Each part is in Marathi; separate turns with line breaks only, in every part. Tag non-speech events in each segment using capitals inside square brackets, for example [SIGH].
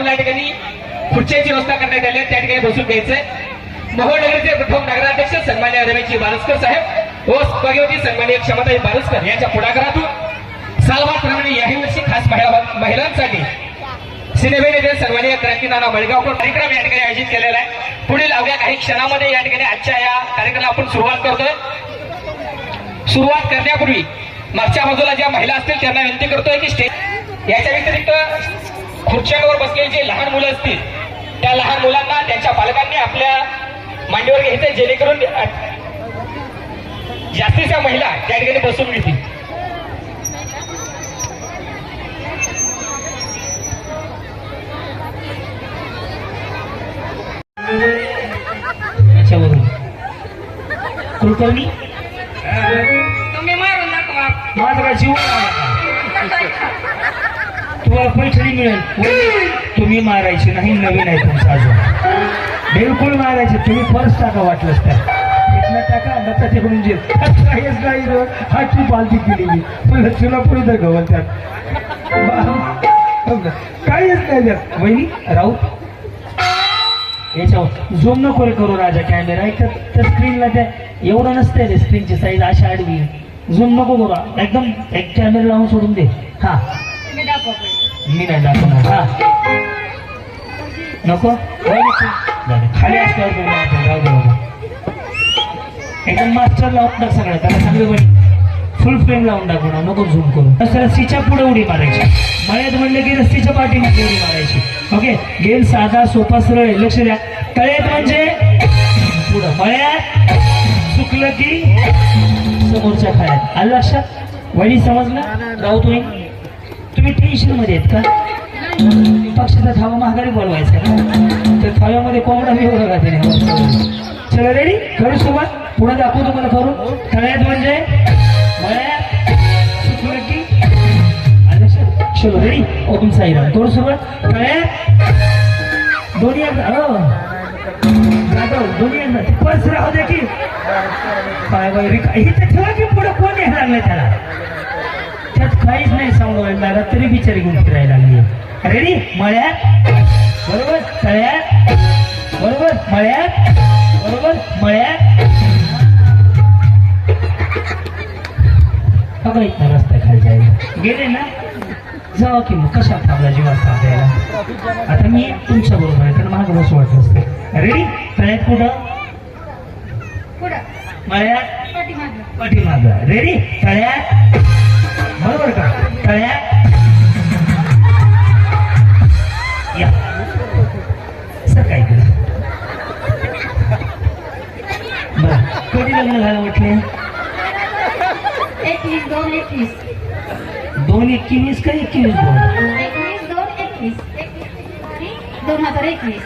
बाजूला या ठिकाणी खुर्च्यांची व्यवस्था करण्यात आली त्या ठिकाणी बसून घ्यायचंय मोहोळनगरचे प्रथम नगराध्यक्ष सन्मान्य रमेशजी बारसकर साहेब व भगवती सन्मान्य क्षमताई बारसकर यांच्या पुढाकारातून सालवाप्रमाणे याही वर्षी खास महिलांसाठी सिनेमेने सन्मान्य क्रांतीनाना बळगावकर कार्यक्रम या ठिकाणी आयोजित केलेला आहे. पुढील अवघ्या काही क्षणामध्ये या ठिकाणी आजच्या या कार्यक्रमाला आपण सुरुवात करतोय. सुरुवात करण्यापूर्वी मागच्या बाजूला ज्या महिला असतील त्यांना विनंती करतोय की स्टेज याच्या व्यतिरिक्त खुर्च्यांवर बसलेली जे लहान मुलं असतील त्या लहान मुलांना त्यांच्या पालकांनी आपल्या मांडीवर घ्यायचंय जेणेकरून जास्तीच्या महिला त्या ठिकाणी बसून घेतील
कुलकर्णी?
तुम्ही मारून दाखवा.
माझा जीव. [LAUGHS] तुम्हाला पैठणी मिळेल. तुम्ही मारायची नाही नवीन आहे तुमचा अजून. बिलकुल मारायचे तुम्ही फर्स्ट टाका वाटलंच त्या टाका नका तिकडून जे काहीच नाही हा पालती केली मी. तुला पुढे तर गवल त्यात. काहीच नाही त्यात. वहिनी राऊत याच्यावर. झूम नको रे करू राजा कॅमेरा एक तर- त्या स्क्रीनला त्या एवढं नसतंय रे स्क्रीनची साईज अशा आडवी. झूम नको करू. एकदम एक कॅमेरा लावून सोडून दे. हा.
मी
नाही दाखवणार. हा. नको? खाली असल्यावर एकदम मास्टर लावून टाक सगळं. त्याला चांगलं बनी फुल फ्रेम लावून टाकू ना नको झूम करून तसं रस्सीच्या पुढे उडी मारायची. मळ्यात म्हणलं की रस्सीच्या पाठीमध्ये उडी मारायची. ओके गेम साधा सोपा सरळ आहे. लक्ष द्या. तळ्यात म्हणजे? पुढं. मळ्यात चुकलं की समोरच्या खाण्यात आलं लक्षात? वडी समजलं? राहू तुम्ही. तुम्ही टेन्शनमध्ये आहेत का? पक्षाचा थावा महागारी बोलवायचा तर थाव्यामध्ये कोंबडा मी ओळखा त्याने चला रेडी करू सोबत पुढे दाखवू तुम्हाला करू तळ्यात म्हणजे? चलो रेडी ओपन साईराम. करू सोबत तळ्यात. दोन्ही जाधव हो. दोन्ही एकदा. पर्स राहू दे की. काय बाई रिका इथे ठेवा की पुढे कोण यायला लागलं त्याला? त्यात काहीच नाही व्हायला लागला तरी बिचारी घेऊन फिरायला लागली. रेडी मळ्यात? बरोबर? तळ्यात? बरोबर? मळ्यात? बरोबर? मळ्यात? बघा इथं रस्ता खाली जायला गेले ना? जावा की मग. कशा थांबला जीवा थांबायला आता मी तुमच्या बरोबर आहे कारण महाग बसू वाटत असते. रेडी तळ्यात कुठं? मळ्यात?
पाठीमाग.
रेडी तळ्यात?
एकवीस
का एकवीस दोन
एकवीस. दोन एकवीस एकवीस फेब्रुवारी दोन हजार एकवीस.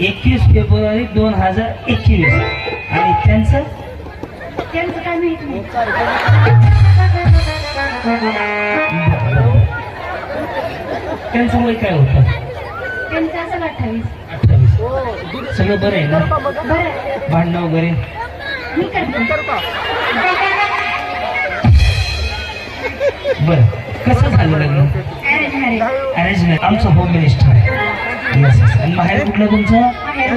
एकवीस फेब्रुवारी दोन हजार एकवीस आणि त्यांचं?
त्यांचं काय माहीत नाही.
त्यांचं वय काय होतं?
त्यांचं असेल अठ्ठावीस.
अठ्ठावीस. सगळं बरं आहे ना?
बरं
भांडणं वगैरे?
मी करते.
बरं. कसं झालं लग्न
अरेंज मॅरेज
अरेंजमेंट आमचं होम मिनिस्टर येस आणि कुठलं तुमचं?
बाहेर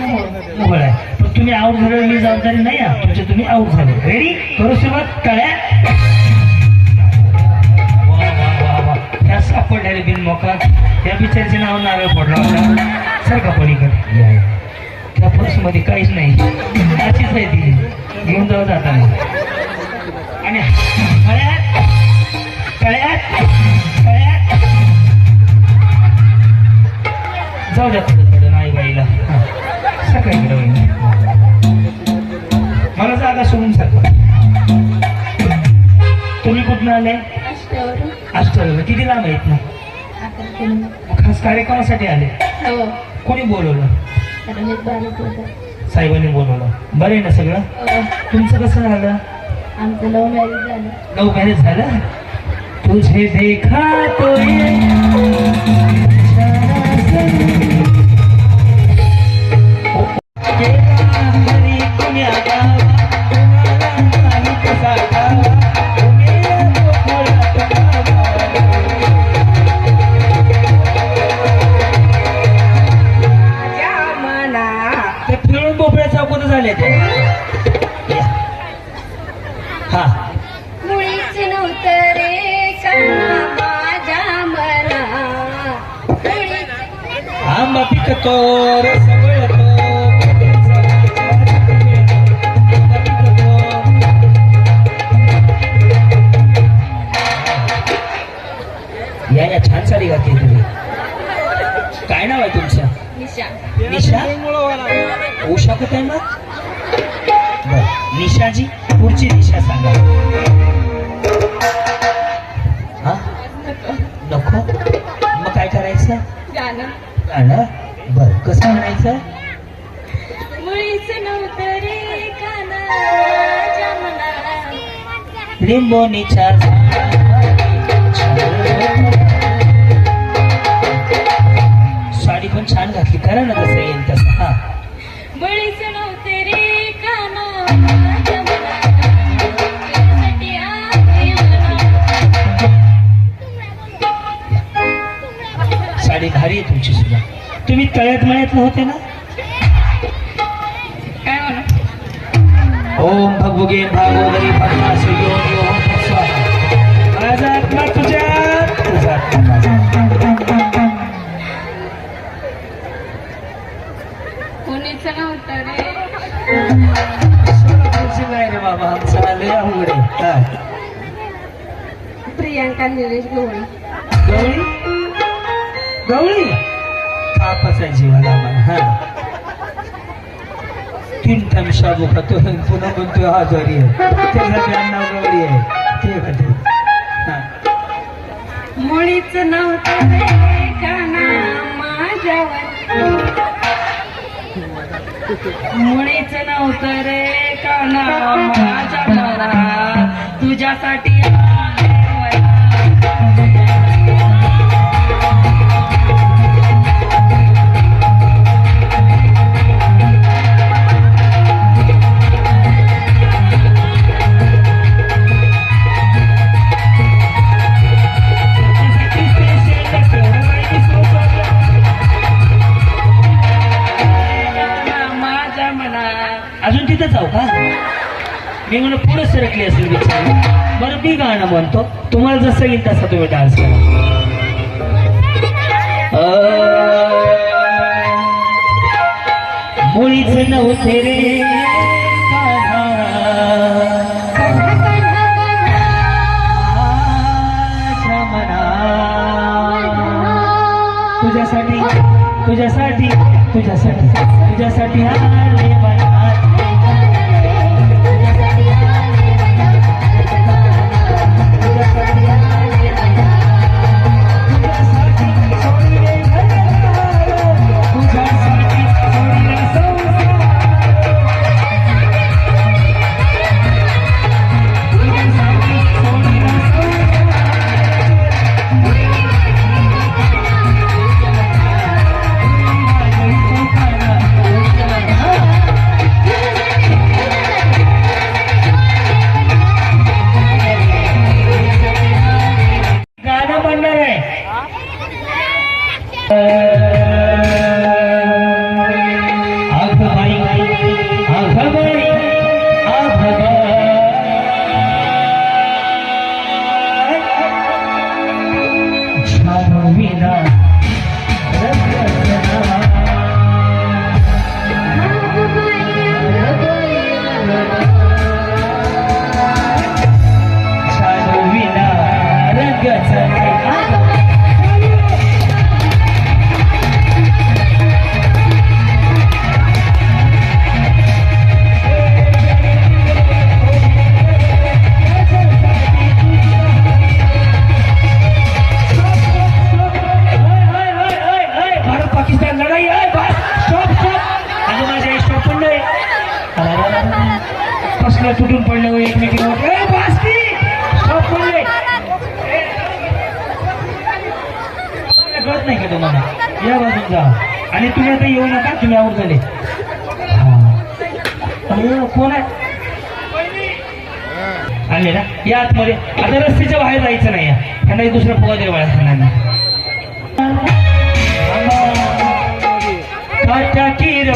मोगळ आहे. पण तुम्ही आऊट झालं मी जबाबदारी नाही आहे. तुमचे तुम्ही आऊट झाले रेडी करू सुरुवात? कळ्या? वा त्या बिन मोका त्या बिचारचे नाव नारळ पडला होता. सर पलीकडे? त्या पर्समध्ये काहीच नाही. अशीच आहे ती. घेऊन जाऊ जाताना. आले अष्टरला किती लांब आहेत ना खास कार्यक्रमासाठी आले?
हो.
कोणी बोलवलं? साहेबांनी बोलवलं. बरं आहे ना सगळं?
हो.
तुमचं कसं झालं?
आमचं लव्ह मॅरेज झालं.
लव मॅरेज झालं? तुझे देखा तो ये करायचं
गाणं.
गाणं? बर कसं म्हणायचं?
मुळीच नव्हतं रे काना जमना
लिंबोनीच्या साडी पण छान घातली. करा ना तसं येईल तसं. हा. तळ्यात मळ्यात होते ना?
काय म्हणू
ओम भगवगे भागोदरी पद्मास योगी ओम तत्स्वाहा. माझा आत्मा तुझ्या? तुझा
कोणीच नव्हतं रे.
रे बाबा आमचा लय हा.
प्रियांका निलेश गवळी.
गवळी? गवळी? कापाचा जीवाला आम्हाला हा. तीन टाइम शाबू खातो आणि पुन्हा म्हणतोय आजारी आहे. त्याचा ब्याण्णव आहे. ते खाते
मुळीच नव्हतं माझ्यावर. मुळीच नव्हतं रे काना माझ्या मना तुझ्यासाठी
बरं गाणं म्हणतो. तुम्हाला जसं येईल तसा तुम्ही डान्स करा. मुळीच नव्हते रे. तुझ्यासाठी तुझ्यासाठी तुझ्यासाठी तुझ्यासाठी आले Yeah. या जा आणि तुम्ही आता येऊ नका तुम्ही आऊट झाले कोण आहे आले ना या आतमध्ये आता रस्त्याच्या बाहेर जायचं नाही त्यांना एक दुसरा फुगा द्या बाळा काटा कीर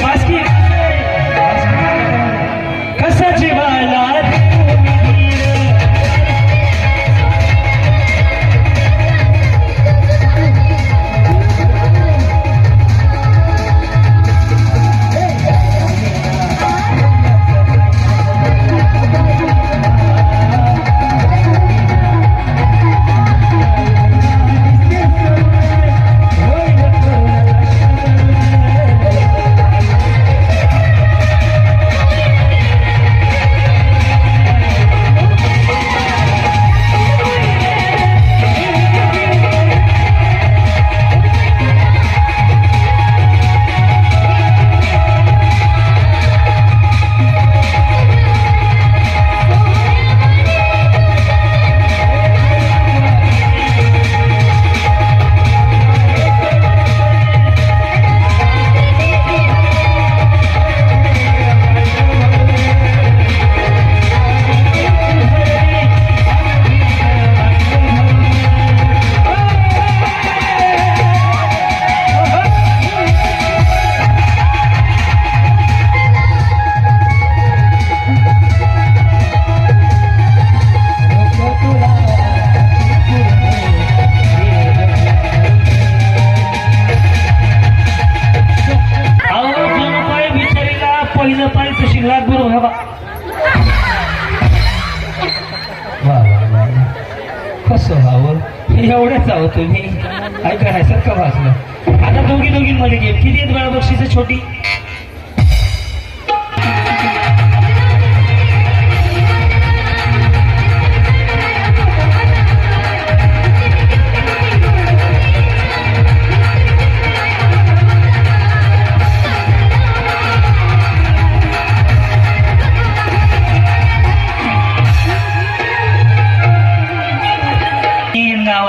हो तुम्ही ऐका नाही सारखं भाजलं आता दोघी दोघींमध्ये गेम. किती आहेत वेळा बक्षीस छोटी?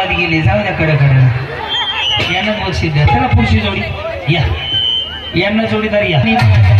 गावात गेले जाऊ द्या कडे कडे यांना बक्षीस द्या. चला पुढची जोडी. या. यांना जोडीदार या.